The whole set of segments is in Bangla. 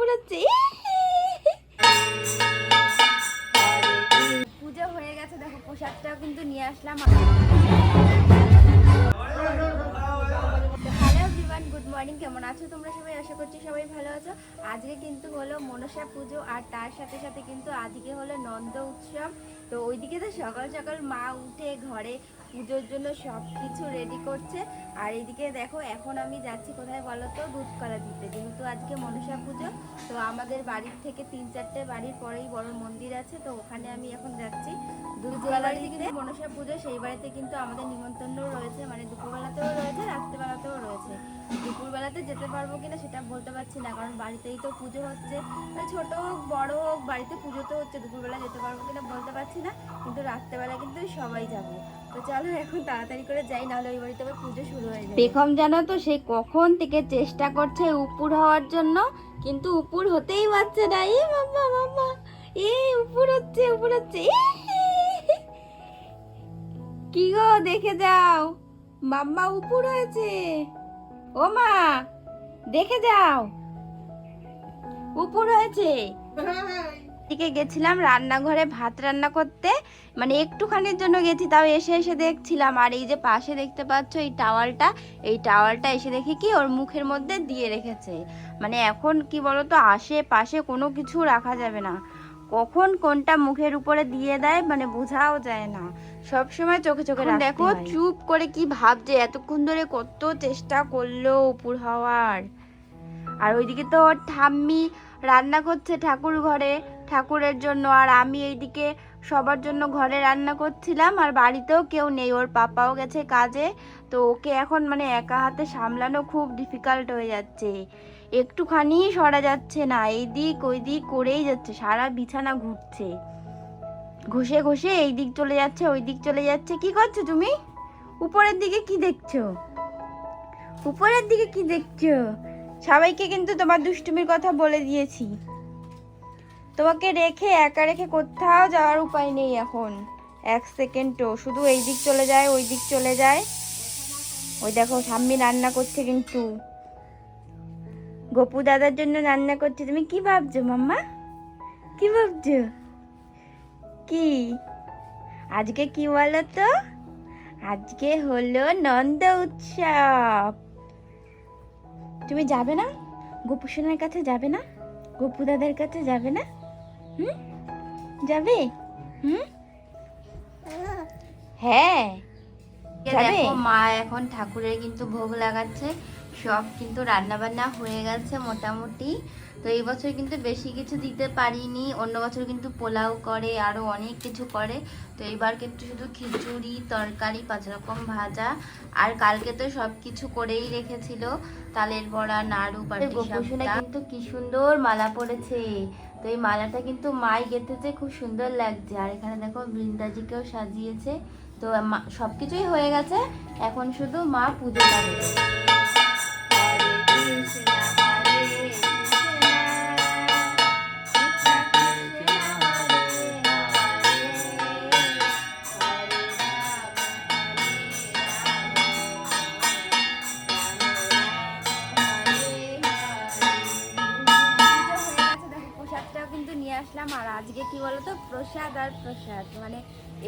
উপর হচ্ছে পুজো হয়ে গেছে, দেখো প্রসাদটাও কিন্তু নিয়ে আসলাম। গুড মর্নিং, কেমন আছো তোমরা সবাই? আশা করছি সবাই ভালো আছো। আজকে কিন্তু হলো মনসা পুজো আর তার সাথে সাথে কিন্তু আজকে হলো নন্দ উৎসব। তো ওইদিকে তো সকাল সকাল মা উঠে ঘরে পুজোর জন্য সব কিছু রেডি করছে। আর এইদিকে দেখো এখন আমি যাচ্ছি কোথায় বলো তো? দুধকলা দিতে। যেহেতু আজকে মনসা পুজো তো আমাদের বাড়ির থেকে তিন চারটে বাড়ির পরেই বড় মন্দির আছে তো ওখানে আমি এখন যাচ্ছি। দুধকলা দিতে। মনসা পুজো সেই বাড়িতে কিন্তু আমাদের নিমন্ত্রণও রয়েছে মানে দুপুরবেলাতেও রয়েছে রাত্রেবেলাতেও রয়েছে। দুপুরবেলাতে যেতে পারব কিনা সেটা বলতে পারছি না কারণ বাড়িতেই তো পুজো হচ্ছে। মানে ছোট হোক বড় হোক বাড়িতে পুজো তো হচ্ছে দুপুরবেলা যেতে পারব কিনা বলতে পারছি না। কিন্তু রাত্রেবেলা কিন্তু সবাই যাব। তো চলো এখন তাড়াতাড়ি করে যাই নাহলে ওই বাড়িতে আবার পুজো শুরু হয়ে যাবে। বেগম জানো তো সে কখন থেকে চেষ্টা করছে উপর হওয়ার জন্য কিন্তু উপর হতেই পারছে না। এ মাম্মা মাম্মা এ উপর হচ্ছে উপর হচ্ছে! কি গো দেখে যাও। মাম্মা উপর হয়েছে। ও মা দেখে যাও। উপর হয়েছে। দিকে গেছিলাম রান্নাঘরে ভাত রান্না করতে। মানে একটুখানির জন্য গেছি তাও এসে এসে দেখছিলাম। আর এই যে পাশে দেখতে পাচ্ছ এই টাওয়ালটা এই টাওয়ালটা এসে দেখি কি ওর মুখের মধ্যে দিয়ে রেখেছে। মানে এখন কি বলতো আশেপাশে কোনো কিছু রাখা যাবে না। কখন কোনটা মুখের উপরে দিয়ে দেয় মানে বোঝাও যায় না। সব সময় চোখে চোখে দেখো দেখো চুপ করে কি ভাবছে এতক্ষণ ধরে কত চেষ্টা করল উপর হওয়ার। আর ওইদিকে তো ওর ঠাম্মি রান্না করছে ঠাকুর ঘরে ঠাকুরের জন্য। আর আমি এইদিকে সবার জন্য ঘরে রান্না করছিলাম, আর বাড়িতেও কেউ নেই, ওর পাপাও গেছে কাজে। তো ওকে এখন মানে একা হাতে সামলানো খুব ডিফিকাল্ট হয়ে যাচ্ছে। একটুখানি সরা যাচ্ছে না এই দিক ওই দিক করেই যাচ্ছে, সারা বিছানা ঘুরছে। ঘষে ঘষে এই দিক চলে যাচ্ছে ওই দিক চলে যাচ্ছে। কি করছ তুমি? উপরের দিকে কি দেখছ? উপরের দিকে কি দেখছ? সবাইকে কিন্তু তোমার দুষ্টুমির কথা বলে দিয়েছি। তোমাকে রেখে একা রেখে কোথাও যাওয়ার উপায় নেই এখন। এক সেকেন্ডও, শুধু এই দিক চলে যায় ওই দিক চলে যায়। ওই দেখো সাম্মি রান্না করছে কিন্তু। গপু দাদার জন্য রান্না করছে। তুমি কি ভাবছ, মাম্মা? কি ভাবছ? কি? আজকে কি বলো তো আজকে হলো নন্দ উৎসব। তুমি যাবে না? গপু সোনার কাছে যাবে না? গোপু দাদার কাছে যাবে না? হুম? যাবে? হুম? হ্যাঁ। দেখো মা এখন ঠাকুরের কিন্তু ভোগ লাগাচ্ছে। সব কিন্তু হয়ে গেছে মোটামুটি। তো এই বছর কিন্তু বেশি কিছু দিতে পারিনি। অন্য বছর কিন্তু পোলাও করে আরও অনেক কিছু করে। তো এইবার কিন্তু শুধু খিচুড়ি তরকারি পাঁচ রকম ভাজা। আর কালকে তো সব কিছু করেই রেখেছিল। তালের বড়া নাড়ু গোপুসোনা কিন্তু কি সুন্দর মালা পড়েছে। তো এই মালাটা কিন্তু মাই গেঁথেছে, খুব সুন্দর লাগছে। আর এখানে দেখো বৃন্দাজিকেও সাজিয়েছে। তো সব কিছুই হয়ে গেছে। এখন শুধু মা পুজো দেবে। বলতো প্রসাদ আর প্রসাদ। মানে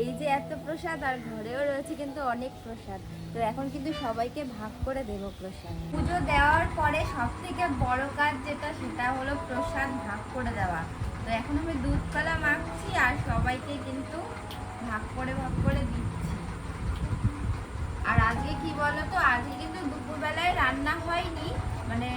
এই যে এত প্রসাদ আর ঘরেও রয়েছে কিন্তু অনেক প্রসাদ। তো এখন কিন্তু সবাইকে ভাগ করে দেবো প্রসাদ। পুজো দেওয়ার পরে সব থেকে বড় কাজ যেটা, সেটা হলো প্রসাদ ভাগ করে দেওয়া। তো এখন আমি দুধ কলা মাখছি আর সবাইকে কিন্তু ভাগ করে ভাগ করে দিচ্ছি। আর আজকে কি বলতো? আজকে কিন্তু দুপুরবেলায় রান্না হয়নি। মানে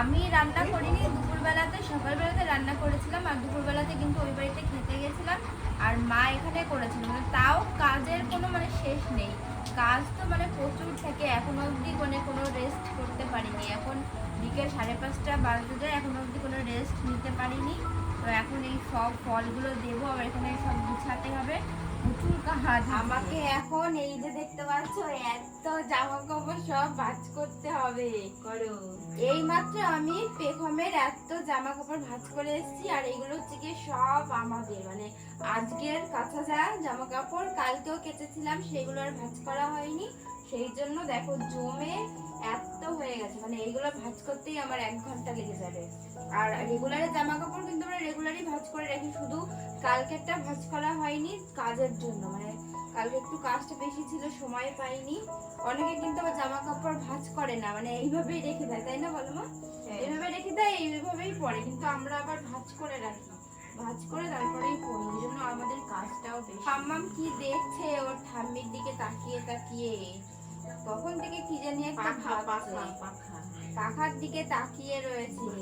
আমি রান্না করিনি, দুপুরবেলাতে, সকালবেলাতে রান্না করেছিলাম আর দুপুরবেলাতে কিন্তু ওই বাড়িতে খেতে গেছিলাম আর মা এখানে করেছিল। মানে তাও কাজের কোনো মানে শেষ নেই। কাজ তো মানে প্রচুর থাকে, এখন অবধি মানে কোনো রেস্ট করতে পারিনি। এখন বিকেল সাড়ে পাঁচটা বাজতে যায়, এখন অবধি কোনো রেস্ট নিতে পারিনি। তো এখন এই সব ফলগুলো দেবো, আবার এখানে সব গুছাতে হবে। আমাকে এখন এই যে দেখতে পাচ্ছ এত জামা কাপড় সব ভাঁজ করতে হবে। করো। এই মাত্র আমি পেখমের এত জামা কাপড় ভাঁজ করে এসেছি আর এগুলো হচ্ছে কি সব আমাদের। মানে আজকের কাঁচা যা জামা কাপড় কালকেও কেচেছিলাম সেগুলো আর ভাঁজ করা হয়নি। সেই জন্য দেখো জমে এত হয়ে গেছে। মানে এইগুলো ভাঁজ করতেই আমার এক ঘণ্টা লেগে যাবে। আর রেগুলারে জামা কাপড় কিন্তু আমরা রেগুলারই ভাঁজ করে রাখি। শুধু কালকেরটা ভাঁজ করা হয়নি কাজের জন্য। মানে কালকে একটু কাজটা বেশি ছিল সময় পাইনি। অনেকে কিন্তু আবার জামা কাপড় ভাঁজ করে না। মানে এইভাবেই রেখে দেয় তাই না বলো মা এইভাবে রেখে দেয় এইভাবেই পরে। কিন্তু আমরা আবার ভাঁজ করে রাখি। ভাঁজ করে তারপরেই পরি। ওই জন্য আমাদের কাজটাও বেশি হাম্মাম কি দেখছে ওর ঠাম্মির দিকে তাকিয়ে তাকিয়ে? তখন থেকে কি জানি একটা ভাবছে। পাখা পাখা। পাখার দিকে তাকিয়ে রয়েছে।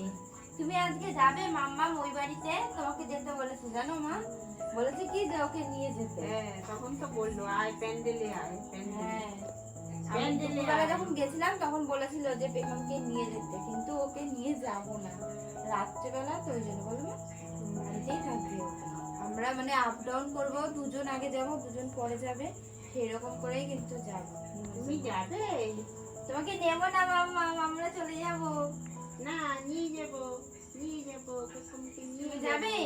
তুমি আজকে যাবে মাম্মাম ওই বাড়িতে? তোমাকে যেতে বলেছে জানো মা? বলেছে কি যে ওকে নিয়ে যেতে। হ্যাঁ তখন তো বলল আয় প্যান্ডেলে আয় প্যান্ডেলে। হ্যাঁ। যখন গেছিলাম তখন বলেছিল যে পেখমকে নিয়ে যেতে কিন্তু ওকে নিয়ে যাব না। রাত্রেবেলা তো ওই জন্য বলব বাড়িতেই থাকবে আমরা মানে আপ ডাউন করব দুজন আগে যাব দুজন পরে যাবে সেরকম করেই কিন্তু যাব। তুমি যাবে? তোমাকে নেব না মাম্মা আমরা চলে যাব। না নিয়ে যাব নিয়ে যাব কুসুমকে নিয়ে যাবে?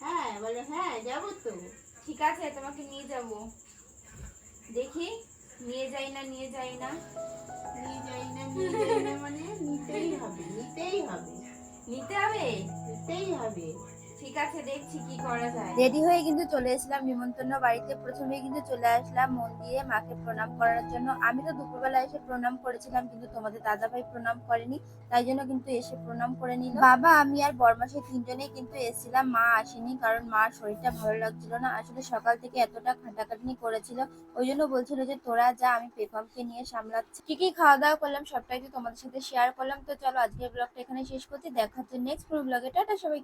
হ্যাঁ বলে হ্যাঁ যাব তো। ঠিক আছে তোমাকে নিয়ে যাব। দেখি নিয়ে যাই না নিয়ে যাই না। নিয়ে যাই না নিয়ে যাই না মানে নিতেই হবে নিতেই হবে। নিতে হবে? নিতেই হবে। ঠিক আছে, দেখছি কি করা যায়। রেডি হয়ে কিন্তু চলে এসেছিলাম নিমন্ত্রণ বাড়িতে। প্রথমে কিন্তু চলে আসলাম মন দিয়ে মাকে প্রণাম করার জন্য। আমি তো দুপুরবেলা এসে প্রণাম করেছিলাম, কিন্তু তোমাদের দাদা ভাই প্রণাম করেনি, তাই জন্য কিন্তু এসে প্রণাম করে নিল। বাবা, আমি আর বরমাসে তিনজনেই কিন্তু এসেছিলাম, মা আসেনি, কারণ মার শরীরটা ভালো লাগছিল না। আসলে সকাল থেকে এতটা খাটাখাটনি করেছিল, ওই জন্য বলছিল যে, তোরা যা, আমি পেখমকে নিয়ে সামলাচ্ছি। কি কি খাওয়া দাওয়া করলাম, সবটাই তোমাদের সাথে শেয়ার করলাম। তো চলো আজকের ব্লগটা এখানে শেষ করছি। দেখা হচ্ছে নেক্সট ব্লগে টাটা সবাই